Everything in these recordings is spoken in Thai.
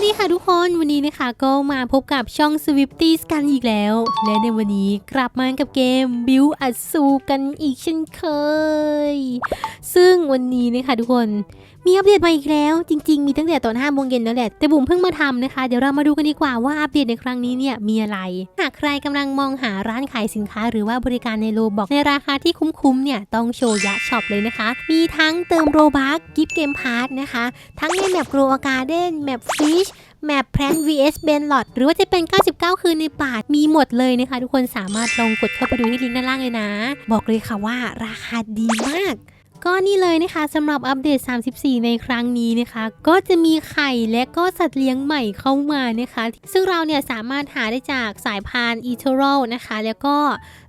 วัสดีค่ะทุกคนวันนี้นะคะก็มาพบกับช่อง Swifties กันอีกแล้ว และในวันนี้กลับมากับเกม Build อัดซูกันอีกเช่นเคย ซึ่งวันนี้นะคะทุกคนมีอัปเดตมาอีกแล้ว จริง ๆ มีตั้งแต่ตอน5โมงเย็นแล้วแหละ แต่บุ๋มเพิ่งมาทำนะคะ เดี๋ยวเรามาดูกันดีกว่าว่าอัปเดตในครั้งนี้เนี่ยมีอะไร หากใครกำลังมองหาร้านขายสินค้า หรือว่าบริการในโลบอกในราคาที่คุ้มๆเนี่ยต้องโชยะช็อปเลยนะคะ มีทั้งเติมโรบัคกิฟต์เกมพาร์ทนะคะ ทั้งในแมปโกรอาการ์เดนแมปฟิชแมปแพลน vs เบนลอดหรือว่าจะเป็น 99 คืนในป่ามีหมดเลยนะคะ ทุกคนสามารถลองกดเข้าไปดูที่ลิงก์ด้านล่างเลยนะ บอกเลยค่ะว่าราคาดีมาก ก็นี่เลยนะคะสำหรับอัปเดต 34 ในครั้งนี้นะคะ ก็จะมีไข่และก็สัตว์เลี้ยงใหม่เข้ามานะคะ ซึ่งเราเนี่ยสามารถหาได้จากสายพานอีเทอรัลนะคะ แล้วก็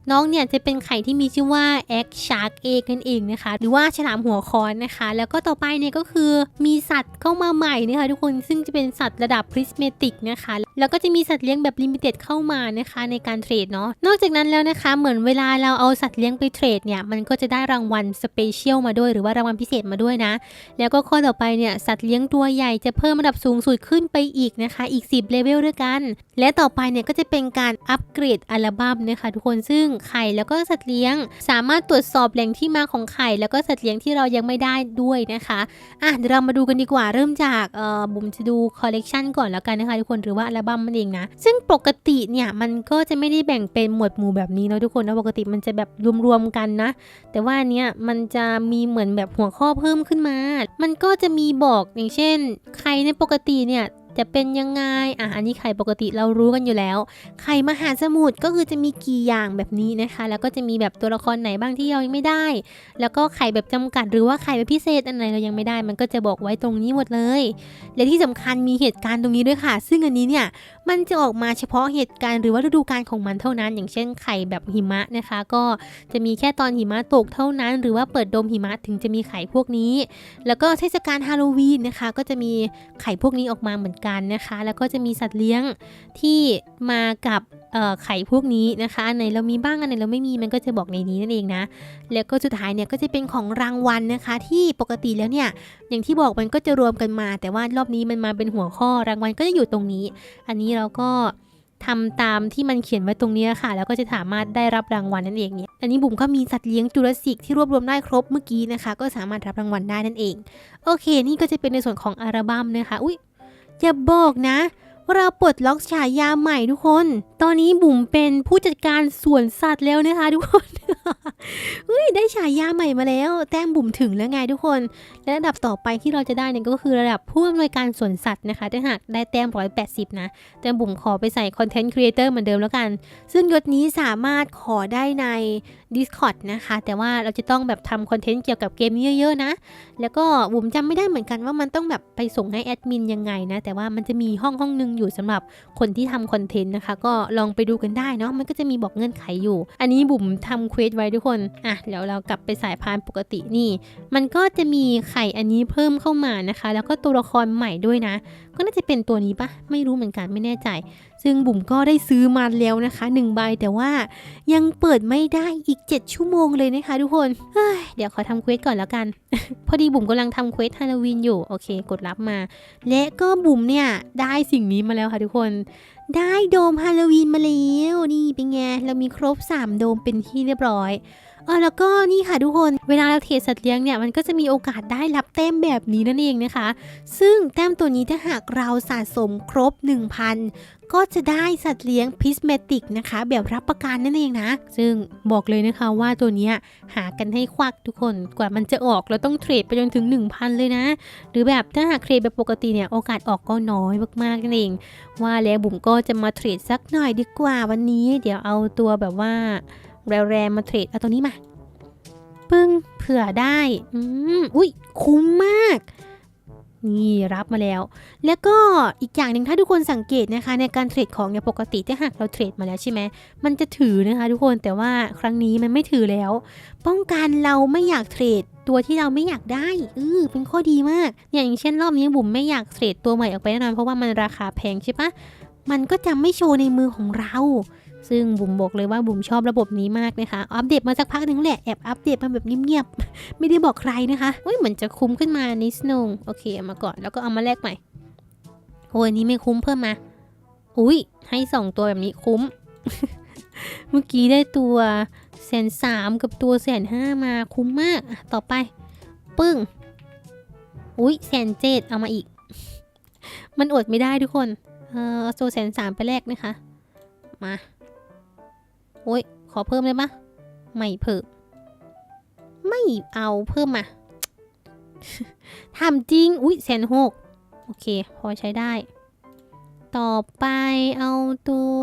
น้องเนี่ยจะเป็นไข่ที่มีชื่อว่า Egg Shark Egg นั่นเองนะคะ หรือว่าฉลามหัวค้อนนะคะ แล้วก็ต่อไปเนี่ยก็คือมีสัตว์เข้ามาใหม่นะคะทุกคนซึ่งจะเป็นสัตว์ระดับ Prismatic นะคะ แล้วก็จะมีสัตว์เลี้ยงแบบลิมิเต็ดเข้ามานะคะในการเทรดเนาะนอกจากนั้นแล้วนะคะเหมือนเวลาเราเอาสัตว์เลี้ยงไปเทรดเนี่ยมันก็จะได้รางวัลสเปเชียลมาด้วยหรือว่ารางวัลพิเศษมาด้วยนะ แล้วก็ข้อต่อไปเนี่ยสัตว์เลี้ยงตัวใหญ่จะเพิ่มระดับสูงสุดขึ้นไปอีกนะคะ อีก 10เลเวลด้วยกัน และต่อไปเนี่ยก็จะเป็นการอัปเกรดอัลบั้มนะคะทุกคนซึ่งไข่แล้วก็สัตว์เลี้ยง สามารถตรวจสอบแหล่งที่มาของไข่แล้วก็สัตว์เลี้ยงที่เรายังไม่ได้ด้วยนะคะอะเดี๋ยวเรามาดูกันดีกว่าเริ่มจากเอ่อบุ๋มจะดูคอลเลกชันก่อนแล้วกันนะคะทุกคนหรือว่าอัลบั้มมันเองนะซึ่งปกติเนี่ยมันก็จะไม่ได้แบ่งเป็นหมวดหมู่แบบนี้เนาะทุกคนนะปกติมันจะแบบรวมๆกันนะ แต่ว่าเนี้ยมันจะมีเหมือนแบบหัวข้อเพิ่มขึ้นมา มันก็จะมีบอกอย่างเช่น ใครในปกติเนี่ย จะเป็นยังไง อะ อันนี้ไข่ปกติเรารู้กันอยู่แล้ว ไข่มหาสมุทรก็คือจะมีกี่อย่างแบบนี้นะคะ แล้วก็จะมีแบบตัวละครไหนบ้างที่เรายังไม่ได้ แล้วก็ไข่แบบจำกัดหรือว่าไข่แบบพิเศษอันไหนเรายังไม่ได้ มันก็จะบอกไว้ตรงนี้หมดเลย และที่สำคัญมีเหตุการณ์ตรงนี้ด้วยค่ะ ซึ่งอันนี้เนี่ย มันจะออกมาเฉพาะเหตุการณ์หรือว่าฤดูกาลของมันเท่านั้น อย่างเช่นไข่แบบหิมะนะคะ ก็จะมีแค่ตอนหิมะตกเท่านั้น หรือว่าเปิดโดมหิมะถึงจะมีไข่พวกนี้ แล้วก็เทศกาลฮาโลวีนนะคะ ก็จะมีไข่พวกนี้ออกมาเหมือนกันนะคะ แล้วก็จะมีสัตว์เลี้ยงที่มากับไข่พวกนี้นะคะอันไหนเรามีบ้างอันไหนเราไม่มีมันก็จะบอกในนี้นั่นเองนะ แล้วก็สุดท้ายเนี่ยก็จะเป็นของรางวัลนะคะ ที่ปกติแล้วเนี่ยอย่างที่บอกมันก็จะรวมกันมา แต่ว่ารอบนี้มันมาเป็นหัวข้อรางวัลก็จะอยู่ตรงนี้ อันนี้เราก็ทำตามที่มันเขียนไว้ตรงนี้ค่ะ แล้วก็จะสามารถได้รับรางวัลนั่นเองเนี่ยอันนี้บุ๋มก็มีสัตว์เลี้ยงจุลศิกที่รวบรวมได้ครบเมื่อกี้นะคะ ก็สามารถรับรางวัลได้นั่นเอง โอเค นี่ก็จะเป็นในส่วนของอัลบั้มนะคะ อุ้ย อย่าบอกนะว่าเราปลดล็อกฉายาใหม่ทุกคน ตอนนี้บุ๋มเป็นผู้จัดการสวนสัตว์แล้วนะคะทุกคน เฮ้ยได้ฉายาใหม่มาแล้ว แต้มบุ๋มถึงแล้วไงทุกคน และระดับต่อไปที่เราจะได้เนี่ยก็คือระดับผู้อำนวยการสวนสัตว์นะคะถ้าหากได้แต้ม180นะ แต่บุ๋มขอไปใส่คอนเทนต์ครีเอเตอร์เหมือนเดิมแล้วกัน ซึ่งยศนี้สามารถขอได้ใน Discord นะคะ แต่ว่าเราจะต้องแบบทำคอนเทนต์เกี่ยวกับเกมนี้เยอะๆนะ แล้วก็บุ๋มจำไม่ได้เหมือนกันว่ามันต้องแบบไปส่งให้แอดมินยังไงนะ แต่ว่ามันจะมีห้องห้องหนึงอยู่สำหรับคนที่ทำคอนเทนต์นะคะ ก็ลองไปดูกันได้เนาะ มันก็จะมีบอกเงื่อนไขอยู่ อันนี้บุ๋มทำเควสไว้ทุกคน อะเดี๋ยวเรากลับไปสายพานปกตินี่ มันก็จะมีไข่อันนี้เพิ่มเข้ามานะคะ แล้วก็ตัวละครใหม่ด้วยนะ ก็น่าจะเป็นตัวนี้ปะไม่รู้เหมือนกันไม่แน่ใจ ซึ่งบุ๋มก็ได้ซื้อมาแล้วนะคะหนึ่งใบแต่ว่ายังเปิดไม่ได้อีก 7 ชั่วโมงเลยนะคะทุกคนเฮ้ยเดี๋ยวขอทำเควสก่อนแล้วกัน พอดีบุ๋มกำลังทำเควสฮาโลวีนอยู่โอเค กดรับมา และก็บุ๋มเนี่ยได้สิ่งนี้มาแล้วค่ะทุกคน ได้โดมฮาโลวีนมาแล้วนี่เป็นไงเรามีครบ 3 โดมเป็นที่เรียบร้อย เออแล้วก็นี่ค่ะทุกคน เวลาเราเทรดสัตว์เลี้ยงเนี่ย มันก็จะมีโอกาสได้รับแต้มแบบนี้นั่นเองนะคะ ซึ่งแต้มตัวนี้ถ้าหากเราสะสมครบ 1,000 ก็จะได้สัตว์เลี้ยงพิสเมติกนะคะ แบบรับประกันนั่นเองนะ ซึ่งบอกเลยนะคะว่าตัวนี้หากันให้ควักทุกคน กว่ามันจะออกเราต้องเทรดไปจนถึง 1,000 เลยนะ หรือแบบถ้าหากเทรดแบบปกติเนี่ยโอกาสออกก็น้อยมากๆนั่นเอง ว่าแล้วบุ๋มก็จะมาเทรดสักหน่อยดีกว่าวันนี้ เดี๋ยวเอาตัวแบบว่า แรๆมาเทรดเอาตัวนี้มา ปึ้งเผื่อได้อืมอุ้ยคุ้มมากนี่รับมาแล้ว แล้วก็อีกอย่างหนึ่งถ้าทุกคนสังเกตนะคะ ในการเทรดของเนี่ยปกติถ้าหากเราเทรดมาแล้วใช่ไหมมันจะถือนะคะ ทุกคนแต่ว่าครั้งนี้มันไม่ถือแล้ว ป้องกันเราไม่อยากเทรดตัวที่เราไม่อยากได้เออเป็นข้อดีมาก อย่างเช่นรอบนี้บุ๋มไม่อยากเทรดตัวใหม่ออกไปแน่นอนเพราะว่ามันราคาแพงใช่ปะมันก็จะไม่โชว์ในมือของเรา ซึ่งบุ๋มบอกเลยว่าบุ๋มชอบระบบนี้มากนะคะ อัปเดตมาสักพักหนึ่งแหละ แอบอัปเดตมาแบบเงียบๆ ไม่ได้บอกใครนะคะเฮ้ยเหมือนจะคุ้มขึ้นมานิดนึงโอเคเอามาก่อนแล้วก็เอามาแลกใหม่โอ้ยอันนี้ไม่คุ้มเพิ่มมา อุ้ยให้สองตัวแบบนี้คุ้ม เมื่อกี้ได้ตัวแสนสามกับตัวแสนห้ามาคุ้มมาก ต่อไป ปึ้ง อุ้ยแสนเจ็ดเอามาอีก มันอดไม่ได้ทุกคน เออเอาตัวแสนสามไปแลกนะคะ มา โอ้ย ขอเพิ่มได้ปะไม่เพิ่ม ไม่เอาเพิ่มมาทำจริง อุ้ยแสนหกโอเค พอใช้ได้ ต่อไปเอาตัว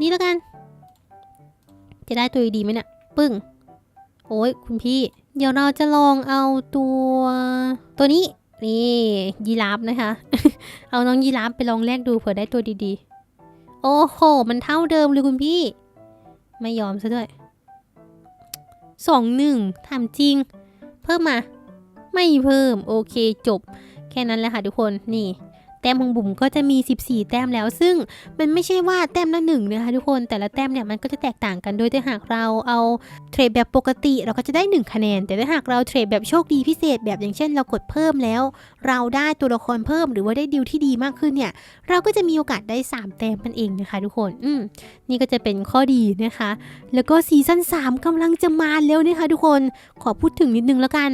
นี่แล้วกัน จะได้ตัวดีไหมเนี่ย ปึ้ง โอ้ยคุณพี่ เดี๋ยวเราจะลองเอาตัว ตัวนี้ นี่ยีราฟนะคะ เอาน้องยีราฟไปลองแลกดูเผื่อได้ตัวดีๆ โอ้โห มันเท่าเดิมเลยคุณพี่ ไม่ยอมซะด้วยสองหนึ่งถามจริง เพิ่มมา ไม่เพิ่ม โอเคจบ แค่นั้นแหละค่ะทุกคนนี่ แต้มของบุ๋มก็จะมี 14 แต้มแล้ว ซึ่งมันไม่ใช่ว่าแต้มละหนึ่งนะคะทุกคนแต่ละแต้มเนี่ยมันก็จะแตกต่างกันโดยถ้าหากเราเอาเทรดแบบปกติเราก็จะได้ 1 คะแนน แต่ถ้าหากเราเทรดแบบโชคดีพิเศษแบบอย่างเช่น เรากดเพิ่มแล้ว เราได้ตัวละครเพิ่มหรือว่าได้ดิวที่ดีมากขึ้นเนี่ยเราก็จะมีโอกาสได้ 3 แต้มมันเองนะคะ ทุกคนอืมนี่ก็จะเป็นข้อดีนะคะ แล้วก็ซีซั่น3กำลังจะมาแล้วนะคะทุกคนขอพูดถึงนิดนึงแล้วกัน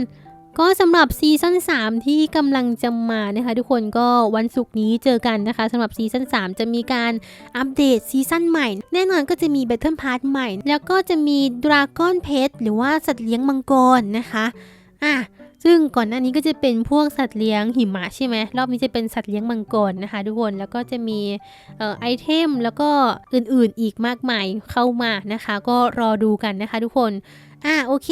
ก็สำหรับซีซั่น3 ที่กำลังจะมานะคะทุกคนก็วันศุกร์นี้เจอกันนะคะสำหรับซีซั่น3 จะมีการอัปเดตซีซั่นใหม่ แน่นอนก็จะมี Battle Pass ใหม่ แล้วก็จะมี Dragon Pet หรือว่าสัตว์เลี้ยงมังกรนะคะอะซึ่งก่อนหน้านี้ก็จะเป็นพวกสัตว์เลี้ยงหิมะใช่ไหมรอบนี้จะเป็นสัตว์เลี้ยงมังกรนะคะ ทุกคนแล้วก็จะมีออไอเทมแล้วก็อื่นๆอีกมากมายเข้ามานะคะ ก็รอดูกันนะคะ ทุกคนอะโอเค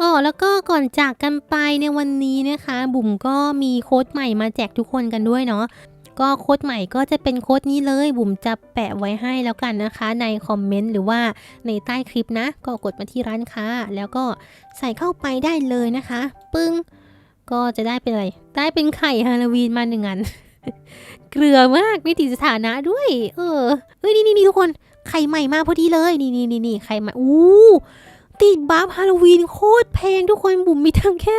อ๋อแล้วก็ก่อนจากกันไปในวันนี้นะคะ บุ๋มก็มีโค้ดใหม่มาแจกทุกคนกันด้วยเนาะก็โค้ดใหม่ก็จะเป็นโค้ดนี้เลย บุ๋มจะแปะไว้ให้แล้วกันนะคะ ในคอมเมนต์หรือว่าในใต้คลิปนะ ก็กดมาที่ร้านค้า แล้วก็ใส่เข้าไปได้เลยนะคะ ปึ้ง ก็จะได้เป็นอะไร ได้เป็นไข่ฮาโลวีนมาหนึ่งอัน เกลือมากไม่ติดสถานะด้วย เออเอ้ยนี่นี่นี่ทุกคนไข่ใหม่มาพอดีเลย นี่นี่นี่นี่ไข่ใหม่อู้ ติดบัฟฮาโลวีนโคตรแพงทุกคนบุ๋มมีทั้งแค่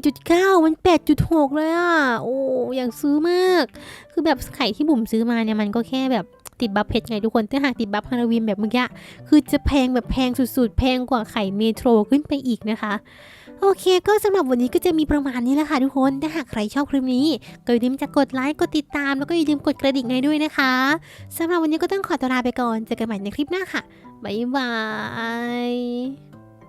4.9 มัน 8.6 เลยอะ โอ้ อยากซื้อมาก คือแบบไข่ที่บุ๋มซื้อมาเนี่ย มันก็แค่แบบ ติดบัฟเพชรไงทุกคนถ้าหากติดบัฟฮาโลวีนแบบเมื่อกี้คือจะแพงแบบแพงสุดๆ แพงกว่าไข่เมโทรขึ้นไปอีกนะคะ โอเค ก็สำหรับวันนี้ก็จะมีประมาณนี้แหละค่ะทุกคนถ้าหากใครชอบคลิปนี้ ก็อย่าลืมจะกดไลค์กดติดตามแล้วก็อย่าลืมกดกระดิ่งให้ด้วยนะคะสำหรับวันนี้ก็ต้องขอตัวลาไปก่อนเจอกันใหม่ในคลิปหน้าค่ะบ๊ายบาย